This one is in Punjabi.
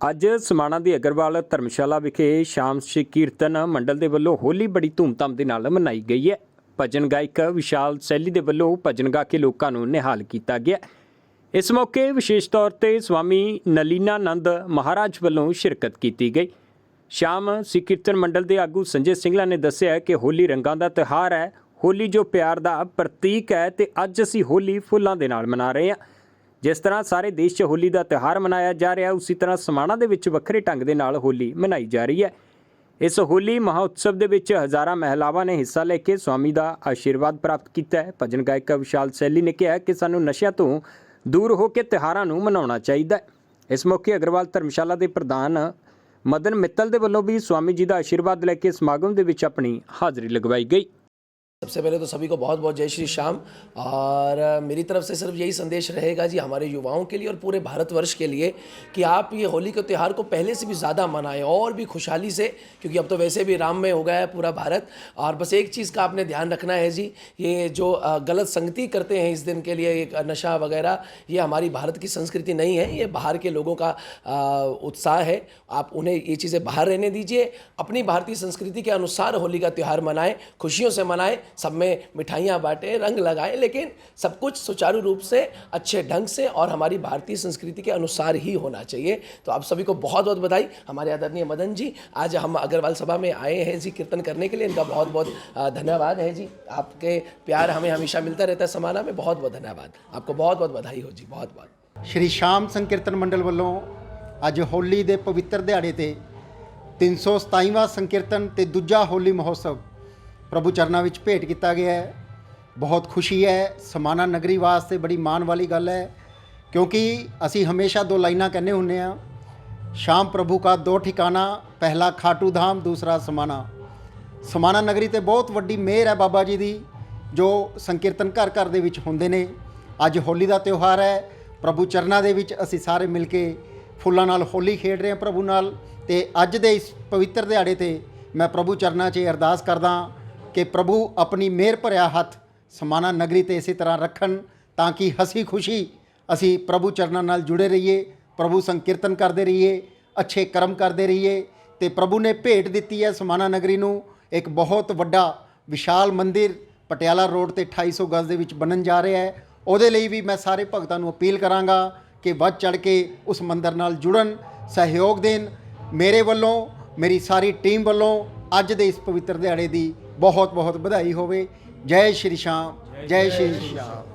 ਅੱਜ ਸਮਾਣਾ ਦੀ ਅਗਰਵਾਲ ਧਰਮਸ਼ਾਲਾ ਵਿਖੇ ਸ਼ਾਮ ਸ਼੍ਰੀ ਕੀਰਤਨ ਮੰਡਲ ਦੇ ਵੱਲੋਂ ਹੋਲੀ ਬੜੀ ਧੂਮਧਾਮ ਦੇ ਨਾਲ ਮਨਾਈ ਗਈ ਹੈ। ਭਜਨ ਗਾਇਕ ਵਿਸ਼ਾਲ ਸੈਲੀ ਦੇ ਵੱਲੋਂ ਭਜਨ ਗਾ ਕੇ ਲੋਕਾਂ ਨੂੰ ਨਿਹਾਲ ਕੀਤਾ ਗਿਆ ਇਸ ਮੌਕੇ ਵਿਸ਼ੇਸ਼ ਤੌਰ ਤੇ ਸਵਾਮੀ ਨਲੀਨਾਨੰਦ ਮਹਾਰਾਜ ਵੱਲੋਂ ਸ਼ਿਰਕਤ ਕੀਤੀ ਗਈ। ਸ਼ਾਮ ਸਿੱਖ ਕੀਰਤਨ ਮੰਡਲ ਦੇ ਆਗੂ ਸੰਜੇ ਸਿੰਘਲਾ ਨੇ ਦੱਸਿਆ ਕਿ ਹੋਲੀ ਰੰਗਾਂ ਦਾ ਤਿਉਹਾਰ ਹੈ। ਹੋਲੀ ਜੋ ਪਿਆਰ ਦਾ ਪ੍ਰਤੀਕ ਹੈ ਤੇ ਅੱਜ ਅਸੀਂ ਹੋਲੀ ਫੁੱਲਾਂ ਦੇ ਨਾਲ ਮਨਾ ਰਹੇ ਹਾਂ। ਜਿਸ ਤਰ੍ਹਾਂ ਸਾਰੇ ਦੇਸ਼ 'ਚ ਹੋਲੀ ਦਾ ਤਿਉਹਾਰ ਮਨਾਇਆ ਜਾ ਰਿਹਾ, ਉਸੇ ਤਰ੍ਹਾਂ ਸਮਾਣਾ ਦੇ ਵਿੱਚ ਵੱਖਰੇ ਢੰਗ ਦੇ ਨਾਲ ਹੋਲੀ ਮਨਾਈ ਜਾ ਰਹੀ ਹੈ। ਇਸ ਹੋਲੀ ਮਹਾਉਤਸਵ ਦੇ ਵਿੱਚ ਹਜ਼ਾਰਾਂ ਮਹਿਲਾਵਾਂ ਨੇ ਹਿੱਸਾ ਲੈ ਕੇ ਸਵਾਮੀ ਦਾ ਆਸ਼ੀਰਵਾਦ ਪ੍ਰਾਪਤ ਕੀਤਾ ਹੈ। ਭਜਨ ਗਾਇਕ ਵਿਸ਼ਾਲ ਸੈਲੀ ਨੇ ਕਿਹਾ ਕਿ ਸਾਨੂੰ ਨਸ਼ਿਆਂ ਤੋਂ ਦੂਰ ਹੋ ਕੇ ਤਿਉਹਾਰਾਂ ਨੂੰ ਮਨਾਉਣਾ ਚਾਹੀਦਾ ਹੈ। ਇਸ ਮੌਕੇ ਅਗਰਵਾਲ ਧਰਮਸ਼ਾਲਾ ਦੇ ਪ੍ਰਧਾਨ ਮਦਨ ਮਿੱਤਲ ਦੇ ਵੱਲੋਂ ਵੀ ਸਵਾਮੀ ਜੀ ਦਾ ਆਸ਼ੀਰਵਾਦ ਲੈ ਕੇ ਸਮਾਗਮ ਦੇ ਵਿੱਚ ਆਪਣੀ ਹਾਜ਼ਰੀ ਲਗਵਾਈ ਗਈ। सबसे पहले तो सभी को बहुत बहुत जय श्री श्याम। और मेरी तरफ़ से सिर्फ़ यही संदेश रहेगा जी हमारे युवाओं के लिए और पूरे भारतवर्ष के लिए कि आप ये होली के त्यौहार को पहले से भी ज़्यादा मनाएँ और भी खुशहाली से, क्योंकि अब तो वैसे भी राम में हो गया है पूरा भारत। और बस एक चीज़ का आपने ध्यान रखना है जी, ये जो गलत संगति करते हैं इस दिन के लिए, एक नशा वगैरह, ये हमारी भारत की संस्कृति नहीं है, ये बाहर के लोगों का उत्साह है। आप उन्हें ये चीज़ें बाहर रहने दीजिए, अपनी भारतीय संस्कृति के अनुसार होली का त्यौहार मनाएँ, खुशियों से मनाएँ सब में मिठाइयाँ बांटें रंग लगाएं लेकिन सब कुछ सुचारू रूप से अच्छे ढंग से और हमारी भारतीय संस्कृति के अनुसार ही होना चाहिए तो आप सभी को बहुत बहुत बधाई हमारे आदरणीय मदन जी आज हम अग्रवाल सभा में आए हैं जी कीर्तन करने के लिए इनका बहुत बहुत अ, धन्यवाद है जी आपके प्यार हमें हमेशा मिलता रहता है समाना में बहुत बहुत धन्यवाद आपको बहुत बहुत बधाई हो जी बहुत बहुत ਸ਼੍ਰੀ ਸ਼ਾਮ ਸੰਕੀਰਤਨ ਮੰਡਲ ਵੱਲੋਂ ਅੱਜ ਹੋਲੀ ਦੇ ਪਵਿੱਤਰ ਦਿਹਾੜੇ ਤੇ 327ਵਾਂ ਸੰਕੀਰਤਨ ਤੇ ਦੂਜਾ ਹੋਲੀ ਮਹੋਤਸਵ ਪ੍ਰਭੂ ਚਰਨਾਂ ਵਿੱਚ ਭੇਟ ਕੀਤਾ ਗਿਆ ਹੈ। ਬਹੁਤ ਖੁਸ਼ੀ ਹੈ। ਸਮਾਨਾ ਨਗਰੀ ਵਾਸਤੇ ਬੜੀ ਮਾਣ ਵਾਲੀ ਗੱਲ ਹੈ। ਕਿਉਂਕਿ ਅਸੀਂ ਹਮੇਸ਼ਾ ਦੋ ਲਾਈਨਾਂ ਕਹਿੰਦੇ ਹੁੰਨੇ ਆ ਸ਼ਾਮ ਪ੍ਰਭੂ ਦਾ ਦੋ ਠਿਕਾਣਾ, ਪਹਿਲਾ ਖਾਟੂ ਧਾਮ, ਦੂਸਰਾ ਸਮਾਨਾ। ਸਮਾਨਾ ਨਗਰੀ ਤੇ ਬਹੁਤ ਵੱਡੀ ਮਿਹਰ ਹੈ ਬਾਬਾ ਜੀ ਦੀ, ਜੋ ਸੰਕੀਰਤਨ ਘਰ ਘਰ ਦੇ ਵਿੱਚ ਹੁੰਦੇ ਨੇ। ਅੱਜ ਹੋਲੀ ਦਾ ਤਿਉਹਾਰ ਹੈ। ਪ੍ਰਭੂ ਚਰਨਾਂ ਦੇ ਵਿੱਚ ਅਸੀਂ ਸਾਰੇ ਮਿਲ ਕੇ ਫੁੱਲਾਂ ਨਾਲ ਹੋਲੀ ਖੇਡ ਰਹੇ ਹਾਂ ਪ੍ਰਭੂ ਨਾਲ। ਤੇ ਅੱਜ ਦੇ ਇਸ ਪਵਿੱਤਰ ਦਿਹਾੜੇ ਤੇ ਮੈਂ ਪ੍ਰਭੂ ਚਰਨਾਂ 'ਚ ਅਰਦਾਸ ਕਰਦਾ ਕਿ ਪ੍ਰਭੂ ਆਪਣੀ ਮਿਹਰ ਭਰਿਆ ਹੱਥ ਸਮਾਨਾ ਨਗਰੀ ਤੇ ਇਸੇ ਤਰ੍ਹਾਂ ਰੱਖਣ ਤਾਂ ਕਿ ਹਸੀ ਖੁਸ਼ੀ ਅਸੀਂ ਪ੍ਰਭੂ ਚਰਨਾਂ ਨਾਲ ਜੁੜੇ ਰਹੀਏ, ਪ੍ਰਭੂ ਸੰਕੀਰਤਨ ਕਰਦੇ ਰਹੀਏ, ਅੱਛੇ ਕਰਮ ਕਰਦੇ ਰਹੀਏ ਤੇ ਪ੍ਰਭੂ ਨੇ ਭੇਟ ਦਿੱਤੀ ਹੈ ਸਮਾਨਾ ਨਗਰੀ ਨੂੰ। ਇੱਕ ਬਹੁਤ ਵੱਡਾ ਵਿਸ਼ਾਲ ਮੰਦਿਰ ਪਟਿਆਲਾ ਰੋਡ ਤੇ 250 ਗਜ਼ ਦੇ ਵਿੱਚ ਬਣਨ ਜਾ ਰਿਹਾ ਹੈ। ਉਹਦੇ ਲਈ ਵੀ ਮੈਂ ਸਾਰੇ ਭਗਤਾਂ ਨੂੰ ਅਪੀਲ ਕਰਾਂਗਾ ਕਿ ਵੱਧ ਚੜ ਕੇ ਉਸ ਮੰਦਿਰ ਨਾਲ ਜੁੜਨ, ਸਹਿਯੋਗ ਦੇਣ। ਮੇਰੇ ਵੱਲੋਂ, ਮੇਰੀ ਸਾਰੀ ਟੀਮ ਵੱਲੋਂ ਅੱਜ ਦੇ ਇਸ ਪਵਿੱਤਰ ਦਿਹਾੜੇ ਦੀ ਬਹੁਤ ਬਹੁਤ ਵਧਾਈ ਹੋਵੇ। ਜੈ ਸ਼੍ਰੀ ਸ਼ਾਮ ਜੈ ਸ਼੍ਰੀ ਸ਼ਾਮ।